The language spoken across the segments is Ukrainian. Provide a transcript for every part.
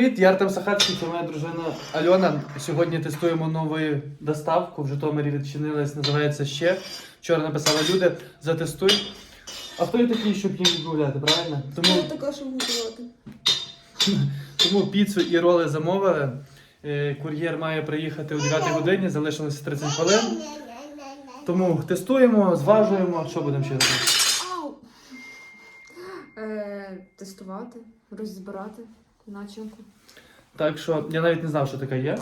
привіт! Я Артем Сахацький, це моя дружина Альона. Сьогодні тестуємо нову доставку. В Житомирі відчинилась, називається ще. Вчора написали люди, затестуй. А хто я такий, щоб їм відмовляти, правильно? Тому, Я така, щоб готувати. тому піцу і роли замовили. Е, Кур'єр має приїхати о 9 годині, залишилося 30 хвилин. Тому тестуємо, зважуємо. Що будемо ще робити? Е, тестувати, розбирати начинку. Так що я навіть не знав, що таке є.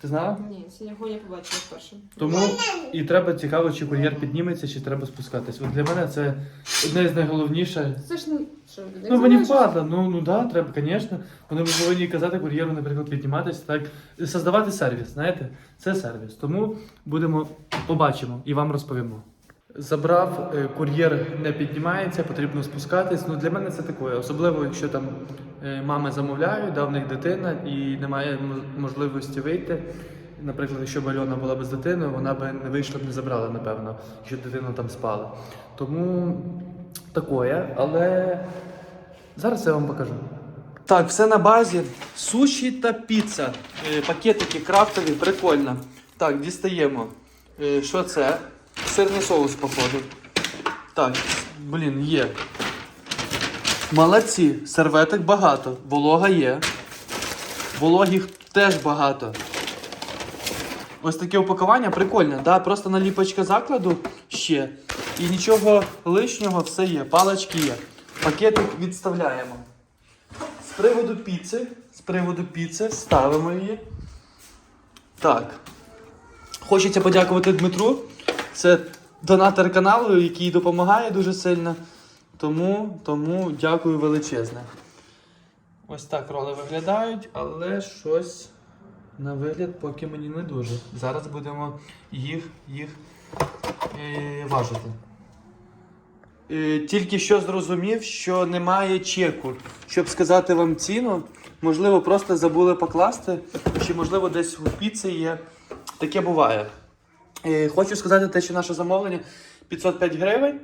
Ти знала? Ні, сьогодні я побачила вперше. Тому і треба цікаво, чи кур'єр підніметься, чи треба спускатись. От для мене це одне з найголовніших. Це ж не що, Ну мені впадло, ну ну да, треба, звісно. Вони повинні казати кур'єру, наприклад, підніматися, так создавати сервіс. Знаєте, це сервіс. Тому будемо побачимо і вам розповімо. Забрав, е, кур'єр не піднімається, потрібно спускатись. Ну для мене це таке, особливо якщо там е, мами замовляють, да, в них дитина і немає можливості вийти. Наприклад, якщо б Альона була без дитини, вона б не вийшла б не забрала, напевно, якщо дитина там спала. Тому такое, але зараз я вам покажу. Так, все на базі. Суші та піца. Е, пакетики крафтові, прикольно. Так, дістаємо. Що це? Сирний соус, походу. Так, блін, є. Молодці, серветок багато, волога є. Вологих теж багато. Ось таке упакування прикольне, да? просто наліпочка закладу ще. І нічого лишнього, все є. Палички є. Пакетик відставляємо. З приводу піци, з приводу піци ставимо її. Так. Хочеться подякувати Дмитру. Це донатор каналу, який допомагає дуже сильно. Тому, тому дякую величезне. Ось так роли виглядають, але щось на вигляд поки мені не дуже. Зараз будемо їх, їх е, важити. Е, тільки що зрозумів, що немає чеку. Щоб сказати вам ціну, можливо, просто забули покласти, чи можливо десь у піці є. Таке буває. Хочу сказати те, що наше замовлення 505 гривень.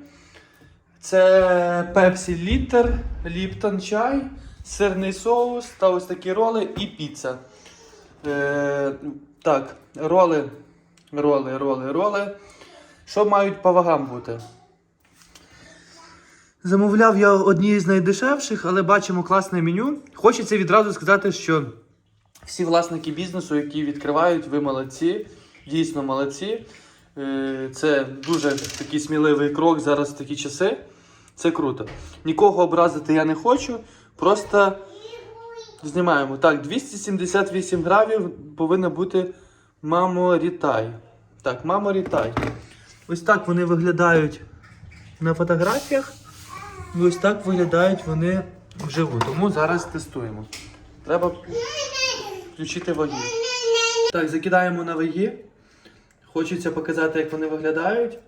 Це пепсі літр, ліптон чай, сирний соус та ось такі роли і піца. Е, так, роли, роли, роли, роли. Що мають по вагам бути? Замовляв я одні з найдешевших, але бачимо класне меню. Хочеться відразу сказати, що всі власники бізнесу, які відкривають, ви молодці, дійсно молодці. Е, Це дуже такий сміливий крок зараз в такі часи. Це круто. Нікого образити я не хочу. Просто знімаємо. Так, 278 грамів повинно бути мамо рітай. Так, мамо рітай. Ось так вони виглядають на фотографіях. І ось так виглядають вони вживу. Тому зараз тестуємо. Треба включити ваги. Так, закидаємо на ваги. Хочеться показати, як вони виглядають.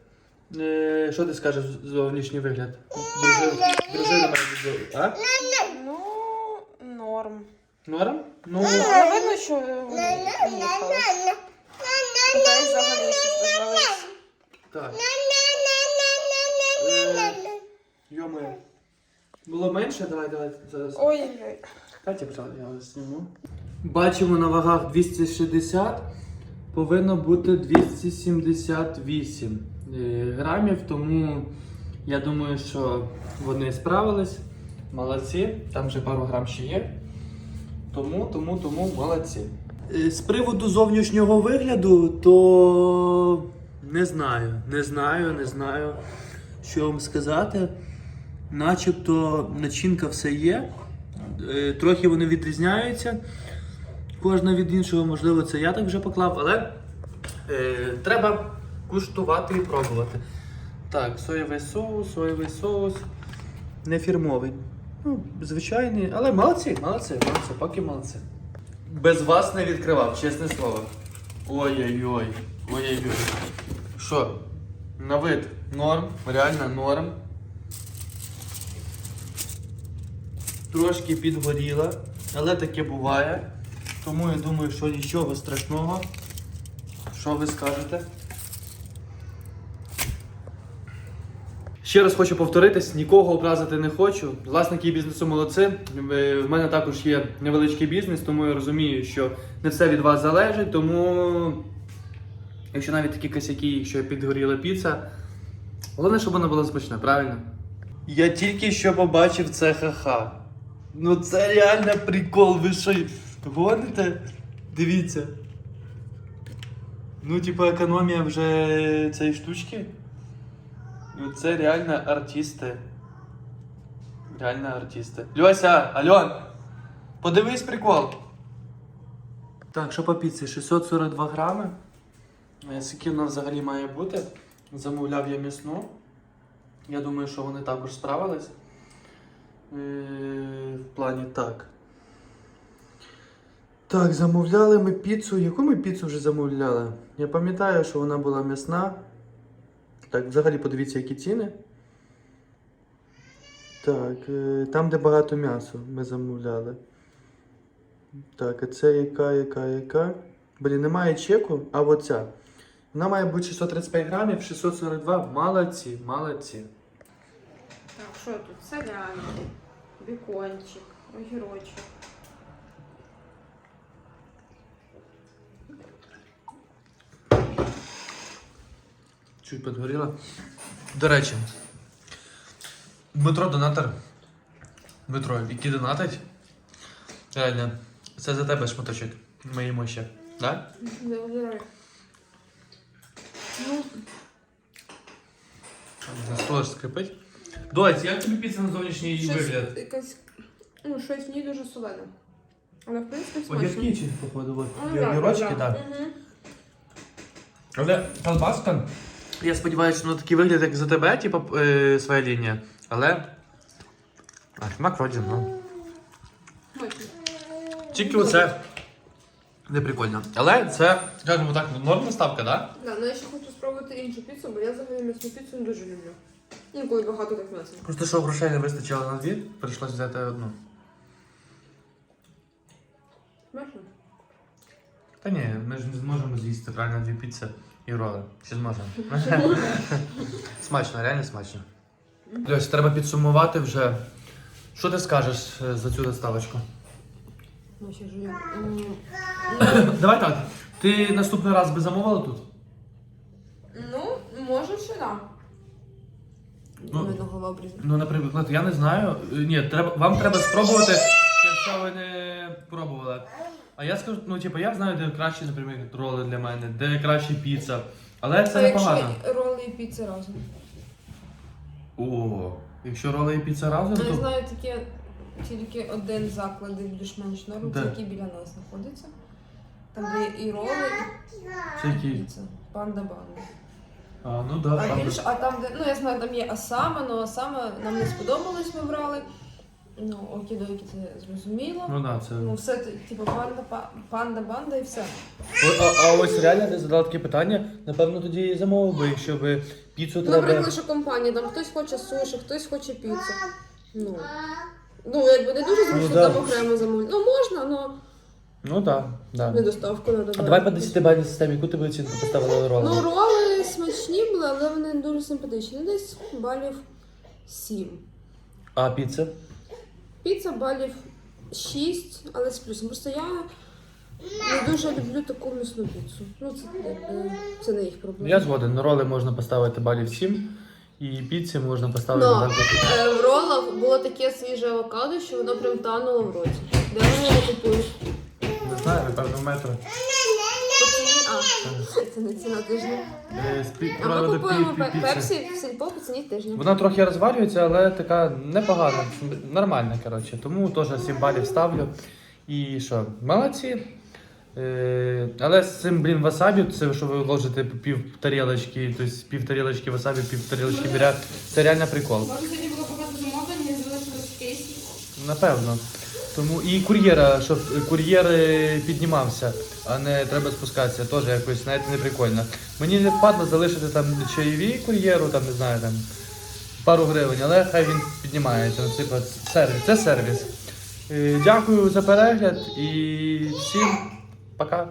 Е, що ти скажеш зовнішній вигляд? Дружина, дружина має відео. А? Ну, норм. Норм? Ну, Не видно, що вони їхали. Та й взагалі щось розвалилось. так. Е, Йоми. Було менше, давай, давай зараз. Ой-ой-ой. Катя, пожалуйста, я вас зніму. Бачимо на вагах 260, повинно бути 278 е, грамів, тому я думаю, що вони справились. Молодці, там вже пару грам ще є. Тому, тому, тому молодці. Е, З приводу зовнішнього вигляду, то не знаю, не знаю, не знаю, що вам сказати. Начебто начинка все є. Е, Трохи вони відрізняються. Кожна від іншого, можливо, це я так вже поклав, але е, треба куштувати і пробувати. Так, соєвий соус, соєвий соус. Не фірмовий. Ну, звичайний, але молодці, молодці, молодці, поки молодці. Без вас не відкривав, чесне слово. Ой-ой-ой. Ой-ой-ой. Що? На вид норм, реально норм. Трошки підгоріла, але таке буває. Тому я думаю, що нічого страшного. Що ви скажете? Ще раз хочу повторитись, нікого образити не хочу. Власники бізнесу молодці. Е, В мене також є невеличкий бізнес, тому я розумію, що не все від вас залежить. Тому, якщо навіть такі косяки, якщо підгоріла піца, головне, щоб вона була смачна, правильно? Я тільки що побачив це ха-ха. Ну це реально прикол, ви що гоните? Дивіться. Ну, типу, економія вже цієї штучки. Ну, це реально артисти. Реально артисти. Льося, Альон! Подивись прикол. Так, що по піці? 642 грами. Е, Скільки вона взагалі має бути? Замовляв я м'ясну. Я думаю, що вони також справились. Е, В плані так. Так, замовляли ми піцу. Яку ми піцу вже замовляли? Я пам'ятаю, що вона була м'ясна. Так, взагалі подивіться, які ціни. Так, е, там, де багато м'ясу, ми замовляли. Так, а це яка, яка, яка? Блін, немає чеку, а оця. Вона має бути 635 грамів, 642. Молодці, молодці. Так, що тут? Салямі, бекончик, огірочок. Чуть підгоріла. До речі, Дмитро донатор. Дмитро, який донатить. Реально, це за тебе шматочок. Їмо ще. Да? Ну, На столож скрипить. Доць, як тобі піца на зовнішній щось вигляд? якась, ну, щось в ній дуже солене. Але в принципі смачно. Огірки чи походу, от. Ну, да, Огірочки, да, так. Мгм. Але колбаска. Я сподіваюся, ну такий вигляд, як за тебе, типу, е, своя лінія. Але. А, смак вроді, ну. Тільки оце не прикольно. Але це, скажімо так, норма ставка, так? Да, ну я ще хочу спробувати іншу піцу, бо я взагалі м'ясну піцу не дуже люблю. Ну, коли багато так м'яса. Просто що грошей не вистачило на дві, прийшлось взяти одну. Смачно? Та ні, ми ж не зможемо з'їсти правильно дві піци і роли. Чи зможемо? смачно, реально смачно. Льось, треба підсумувати вже. Що ти скажеш е, за цю доставочку? Ну, ще жую. М, Давай так. Ти наступний раз би замовила тут? Ну, може ще да. Ну, Видно голова обрізана. Ну, наприклад, я не знаю. Е, Ні, треба, вам треба спробувати, якщо ви не пробували. А я скажу, ну, типу, я знаю, де кращі, наприклад, роли для мене, де краще піца. Але це А непогано. якщо роли і піци разом? О, якщо роли і піца разом, Ну, я то. знаю таке, тільки один заклад, де більш-менш норм, Де? це який біля нас знаходиться. Там де і роли, Це і піца. Панда банда. А, ну да, А більш, а там, де, ну я знаю, там є Асама, але Асама нам не сподобалось, ми брали. Ну, окідойки це зрозуміло. Ну да, це. Ну, все, типу, панда, па- панда, банда і все. О, а, а ось реально ти задав таке питання, напевно, тоді і замовив би, якщо би піцу Ну, треба. наприклад, що компанія, там хтось хоче суші, хтось хоче піцу. Ну, ну якби не дуже зручно Ну, да. там окремо замовити. Ну, можна, але Ну так, да, не да. доставку надо. А давай по 10 бальній системі, яку ти би оцінку поставила роли? Ну, роли смачні були, але вони дуже симпатичні. Ну, Десь балів 7. А піца? Піца балів 6, але з плюсом. Просто я не дуже люблю таку м'ясну піцу. Ну, це, якби, це не їх проблема. Я згоден, на роли можна поставити балів 7, і піці можна поставити Но балів е, в ролах було таке свіже авокадо, що воно прям тануло в роті. Де ви його купуєш? Не знаю, напевно, метро. Це не ціна тижня. Е, А ми купуємо пі- пі- пе- піци. пепсі в сільпо по ціні тижня. Вона трохи розвалюється, але така непогана, нормальна, коротше. Тому теж 7 балів ставлю. І що, молодці. Е, але з цим, блін, васабі, це що ви ложите пів тарілочки, тобто пів тарілочки васабі, пів тарілочки біря, це реально прикол. Може, сьогодні було багато замовлень, не залишилось в кейсі. Напевно. Тому і кур'єра, щоб кур'єр е, піднімався, а не треба спускатися, теж якось навіть не прикольно. Мені не впадло залишити там чайові кур'єру, там не знаю, там пару гривень, але хай він піднімається. Наприклад, сервіс. Це сервіс. Е, Дякую за перегляд і всім пока.